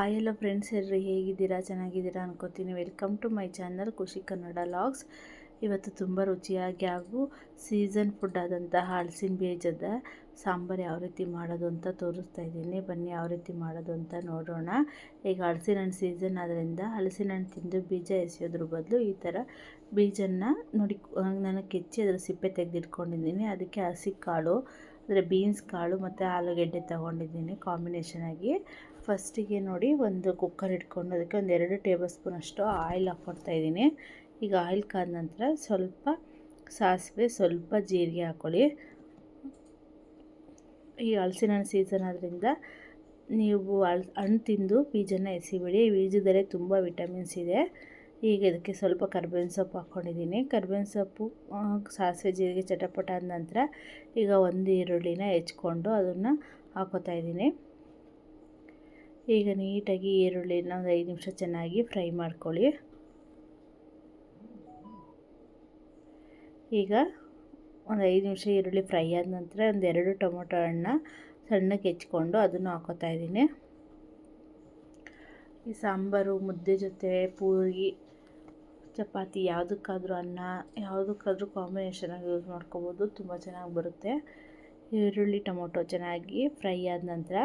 Hi ಎಲ್ಲ friends ಎಲ್ಲರೂ ಹೇಗಿದ್ದೀರಾ? ಚೆನ್ನಾಗಿದ್ದೀರಾ ಅನ್ಕೋತೀನಿ. ವೆಲ್ಕಮ್ ಟು ಮೈ ಚಾನಲ್ ಖುಷಿ ಕನ್ನಡ ಲಾಗ್ಸ್ ಇವತ್ತು ತುಂಬ ರುಚಿಯಾಗಿ ಹಾಗೂ ಸೀಸನ್ ಫುಡ್ ಆದಂತಹ ಹಲಸಿನ ಬೀಜದ ಸಾಂಬಾರು ಯಾವ ರೀತಿ ಮಾಡೋದು ಅಂತ ತೋರಿಸ್ತಾ ಇದ್ದೀನಿ. ಬನ್ನಿ ಯಾವ ರೀತಿ ಮಾಡೋದು ಅಂತ ನೋಡೋಣ. ಈಗ ಹಲಸಿನ ಹಣ್ಣು ಸೀಸನ್ ಆದ್ದರಿಂದ ಹಲಸಿನ ಹಣ್ಣು ತಿಂದು ಬೀಜ ಎಸೆಯೋದ್ರ ಬದಲು ಈ ಥರ ಬೀಜನ ನೋಡಿ ನಾನು ಕೆಚ್ಚಿ ಅದರ ಸಿಪ್ಪೆ ತೆಗೆದಿಟ್ಕೊಂಡಿದ್ದೀನಿ. ಅದಕ್ಕೆ ಹಸಿ ಕಾಳು ಅಂದರೆ ಬೀನ್ಸ್ ಕಾಳು ಮತ್ತು ಆಲೂಗೆಡ್ಡೆ ತೊಗೊಂಡಿದ್ದೀನಿ ಕಾಂಬಿನೇಷನಾಗಿ ಫಸ್ಟಿಗೆ ನೋಡಿ ಒಂದು ಕುಕ್ಕರ್ ಇಟ್ಕೊಂಡು ಅದಕ್ಕೆ ಒಂದು ಎರಡು ಟೇಬಲ್ ಸ್ಪೂನಷ್ಟು ಆಯಿಲ್ ಹಾಕ್ಕೊಡ್ತಾಯಿದ್ದೀನಿ ಈಗ ಆಯಿಲ್ ಕಾದ ನಂತರ ಸ್ವಲ್ಪ ಸಾಸಿವೆ, ಸ್ವಲ್ಪ ಜೀರಿಗೆ ಹಾಕ್ಕೊಳ್ಳಿ ಈ ಹಲಸಿನ ಹಣ್ಣು ಸೀಸನ್ ಆದ್ದರಿಂದ ನೀವು ಹಣ್ಣು ತಿಂದು ಬೀಜನ ಎಸಿಬಿಡಿ. ಬೀಜದಲ್ಲೇ ತುಂಬ ವಿಟಮಿನ್ಸ್ ಇದೆ. ಈಗ ಇದಕ್ಕೆ ಸ್ವಲ್ಪ ಕರ್ಬೇವಿನ ಸೊಪ್ಪು ಹಾಕ್ಕೊಂಡಿದ್ದೀನಿ. ಕರ್ಬೇವಿನ ಸೊಪ್ಪು ಸಾಸಿವೆ ಜೀರಿಗೆ ಚಟಪಟ ಆದ ನಂತರ ಈಗ ಒಂದು ಈರುಳ್ಳಿನ ಹೆಚ್ಕೊಂಡು ಅದನ್ನು ಹಾಕೋತಾ ಇದ್ದೀನಿ. ಈಗ ನೀಟಾಗಿ ಈರುಳ್ಳಿನ ಒಂದು ಐದು ನಿಮಿಷ ಚೆನ್ನಾಗಿ ಫ್ರೈ ಮಾಡ್ಕೊಳ್ಳಿ. ಈಗ ಒಂದು ಐದು ನಿಮಿಷ ಈರುಳ್ಳಿ ಫ್ರೈ ಆದ ನಂತರ ಒಂದು ಎರಡು ಟೊಮೊಟೊ ಹಣ್ಣು ಸಣ್ಣಕ್ಕೆ ಹೆಚ್ಕೊಂಡು ಅದನ್ನು ಹಾಕೋತಾ ಇದ್ದೀನಿ. ಈ ಸಾಂಬಾರು, ಮುದ್ದೆ ಜೊತೆ, ಪೂರಿ, ಚಪಾತಿ, ಯಾವುದಕ್ಕಾದ್ರೂ ಅನ್ನ, ಯಾವುದಕ್ಕಾದ್ರೂ ಕಾಂಬಿನೇಷನಾಗಿ ಯೂಸ್ ಮಾಡ್ಕೋಬೋದು. ತುಂಬ ಚೆನ್ನಾಗಿ ಬರುತ್ತೆ. ಈರುಳ್ಳಿ, ಟೊಮೊಟೊ ಚೆನ್ನಾಗಿ ಫ್ರೈ ಆದ ನಂತರ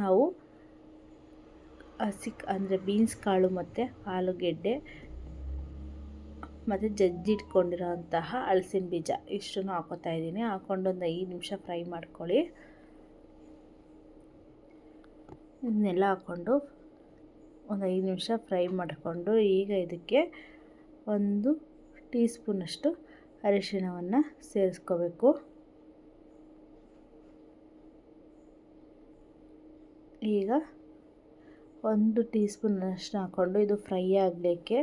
ನಾವು ಹಸಿ ಅಂದರೆ ಬೀನ್ಸ್ ಕಾಳು ಮತ್ತು ಆಲೂಗೆಡ್ಡೆ ಮತ್ತು ಜಜ್ಜಿಟ್ಕೊಂಡಿರೋ ಅಂತಹ ಹಲಸಿನ ಬೀಜ ಇಷ್ಟನ್ನು ಹಾಕೋತಾ ಇದ್ದೀನಿ. ಹಾಕ್ಕೊಂಡು ಒಂದು ಐದು ನಿಮಿಷ ಫ್ರೈ ಮಾಡ್ಕೊಳ್ಳಿ. ಇದನ್ನೆಲ್ಲ ಹಾಕ್ಕೊಂಡು ಒಂದು ಐದು ನಿಮಿಷ ಫ್ರೈ ಮಾಡಿಕೊಂಡು ಈಗ ಇದಕ್ಕೆ ಒಂದು ಟೀ ಸ್ಪೂನಷ್ಟು ಅರಿಶಿಣವನ್ನು ಸೇರಿಸ್ಕೋಬೇಕು. ಈಗ ಒಂದು ಟೀ ಸ್ಪೂನ್ ಅರಿಶಿನ ಹಾಕ್ಕೊಂಡು ಇದು ಫ್ರೈ ಆಗಲಿಕ್ಕೆ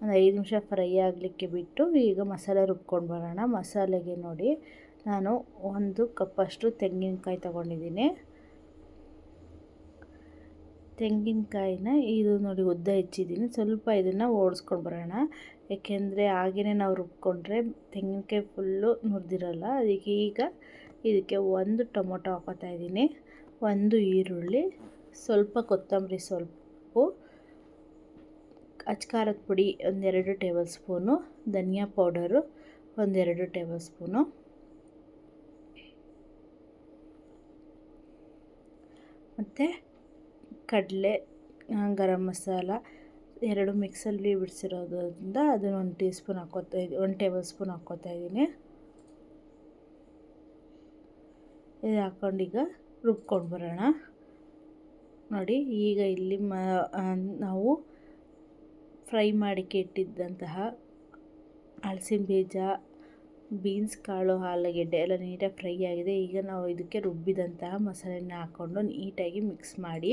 ಒಂದು ಐದು ನಿಮಿಷ ಫ್ರೈ ಆಗಲಿಕ್ಕೆ ಬಿಟ್ಟು ಈಗ ಮಸಾಲೆ ರುಬ್ಕೊಂಡು ಬರೋಣ. ಮಸಾಲೆಗೆ ನೋಡಿ ನಾನು ಒಂದು ಕಪ್ಪಷ್ಟು ತೆಂಗಿನಕಾಯಿ ತೊಗೊಂಡಿದ್ದೀನಿ. ತೆಂಗಿನಕಾಯಿನ ಇದು ನೋಡಿ ಉದ್ದ ಹೆಚ್ಚಿದ್ದೀನಿ. ಸ್ವಲ್ಪ ಇದನ್ನು ಓಡಿಸ್ಕೊಂಡು ಬರೋಣ. ಏಕೆಂದರೆ ಹಾಗೇ ನಾವು ರುಬ್ಕೊಂಡ್ರೆ ತೆಂಗಿನಕಾಯಿ ಫುಲ್ಲು ನುರಿದಿರಲ್ಲ ಅದಕ್ಕೆ ಈಗ ಇದಕ್ಕೆ ಒಂದು ಟೊಮೊಟೊ ಹಾಕೋತಾ ಇದ್ದೀನಿ. ಒಂದು ಈರುಳ್ಳಿ, ಸ್ವಲ್ಪ ಕೊತ್ತಂಬರಿ ಸ್ವಲ್ಪ ಅಚ್ಕಾರದ ಪುಡಿ ಒಂದೆರಡು ಟೇಬಲ್ ಸ್ಪೂನು, ಧನಿಯಾ ಪೌಡರು ಒಂದೆರಡು ಟೇಬಲ್ ಸ್ಪೂನು. ಮತ್ತು ಕಡಲೆ ಗರಂ ಮಸಾಲ ಎರಡು ಮಿಕ್ಸಲ್ಲಿ ಬಿಡಿಸಿರೋದ್ರಿಂದ ಅದನ್ನು ಒಂದು ಟೀ ಸ್ಪೂನ್ ಹಾಕ್ಕೋತಾ ಇದ್ದೀನಿ ಒಂದು ಟೇಬಲ್ ಸ್ಪೂನ್ ಹಾಕ್ಕೋತಾ ಇದ್ದೀನಿ. ಇದು ಹಾಕ್ಕೊಂಡೀಗ ರುಬ್ಕೊಂಡು ಬರೋಣ. ನೋಡಿ, ಈಗ ಇಲ್ಲಿ ಮ ನಾವು ಫ್ರೈ ಮಾಡಿ ಇಟ್ಟಿದ್ದಂತಹ ಹಲಸಿನ ಬೀಜ, ಬೀನ್ಸ್, ಕಾಳು, ಆಲೂಗೆಡ್ಡೆ ಎಲ್ಲ ನೀಟಾಗಿ ಫ್ರೈ ಆಗಿದೆ. ಈಗ ನಾವು ಇದಕ್ಕೆ ರುಬ್ಬಿದಂತಹ ಮಸಾಲೆನ ಹಾಕ್ಕೊಂಡು ನೀಟಾಗಿ ಮಿಕ್ಸ್ ಮಾಡಿ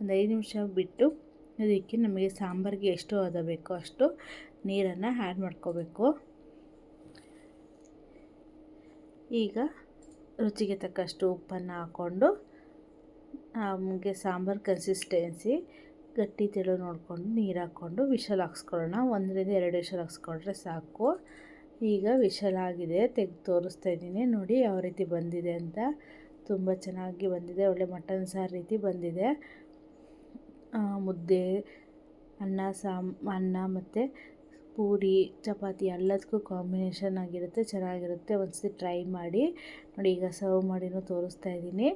ಒಂದು ಐದು ನಿಮಿಷ ಬಿಟ್ಟು ಅದಕ್ಕೆ ನಮಗೆ ಸಾಂಬಾರಿಗೆ ಎಷ್ಟು ಅದ ಬೇಕೋ ಅಷ್ಟು ನೀರನ್ನು ಆ್ಯಡ್ ಮಾಡ್ಕೋಬೇಕು. ಈಗ ರುಚಿಗೆ ತಕ್ಕಷ್ಟು ಉಪ್ಪನ್ನು ಹಾಕ್ಕೊಂಡು, ನಮಗೆ ಸಾಂಬಾರು ಕನ್ಸಿಸ್ಟೆನ್ಸಿ ಗಟ್ಟಿ ತೆಳು ನೋಡಿಕೊಂಡು ನೀರು ಹಾಕ್ಕೊಂಡು ವಿಷಲ್ ಹಾಕ್ಸ್ಕೊಳ್ಳೋಣ. ಒಂದರಿಂದ ಎರಡು ವಿಷಲ್ ಹಾಕ್ಸ್ಕೊಂಡ್ರೆ ಸಾಕು. ಈಗ ವಿಷಲ್ ಆಗಿದೆ, ತೆಗೆದು ತೋರಿಸ್ತಾ ಇದ್ದೀನಿ. ನೋಡಿ ಯಾವ ರೀತಿ ಬಂದಿದೆ ಅಂತ. ತುಂಬ ಚೆನ್ನಾಗಿ ಬಂದಿದೆ. ಒಳ್ಳೆ ಮಟನ್ ಸಾರು ರೀತಿ ಬಂದಿದೆ. ಮುದ್ದೆ, ಅನ್ನ, ಸಾಮ್, ಅನ್ನ ಮತ್ತು ಪೂರಿ, ಚಪಾತಿ ಎಲ್ಲದಕ್ಕೂ ಕಾಂಬಿನೇಷನ್ ಆಗಿರುತ್ತೆ, ಚೆನ್ನಾಗಿರುತ್ತೆ. ಒಂದ್ಸತಿ ಟ್ರೈ ಮಾಡಿ. ನೋಡಿ, ಈಗ ಸರ್ವ್ ಮಾಡಿನೂ ತೋರಿಸ್ತಾ ಇದ್ದೀನಿ.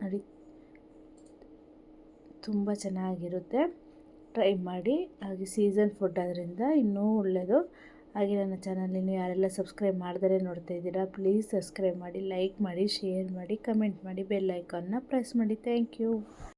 ನೋಡಿ, ತುಂಬ ಚೆನ್ನಾಗಿರುತ್ತೆ. ಟ್ರೈ ಮಾಡಿ. ಹಾಗೆ ಸೀಸನ್ ಫುಡ್ ಆದ್ದರಿಂದ ಇನ್ನೂ ಒಳ್ಳೆಯದು ಹಾಗೆ ನನ್ನ ಚಾನಲಿನ ಯಾರೆಲ್ಲ ಸಬ್ಸ್ಕ್ರೈಬ್ ಮಾಡಿದರೆ ನೋಡ್ತಾ ಇದ್ದೀರಾ ಪ್ಲೀಸ್ ಸಬ್ಸ್ಕ್ರೈಬ್ ಮಾಡಿ ಲೈಕ್ ಮಾಡಿ ಶೇರ್ ಮಾಡಿ ಕಮೆಂಟ್ ಮಾಡಿ ಬೆಲ್ ಐಕಾನ್ನ ಪ್ರೆಸ್ ಮಾಡಿ. Thank you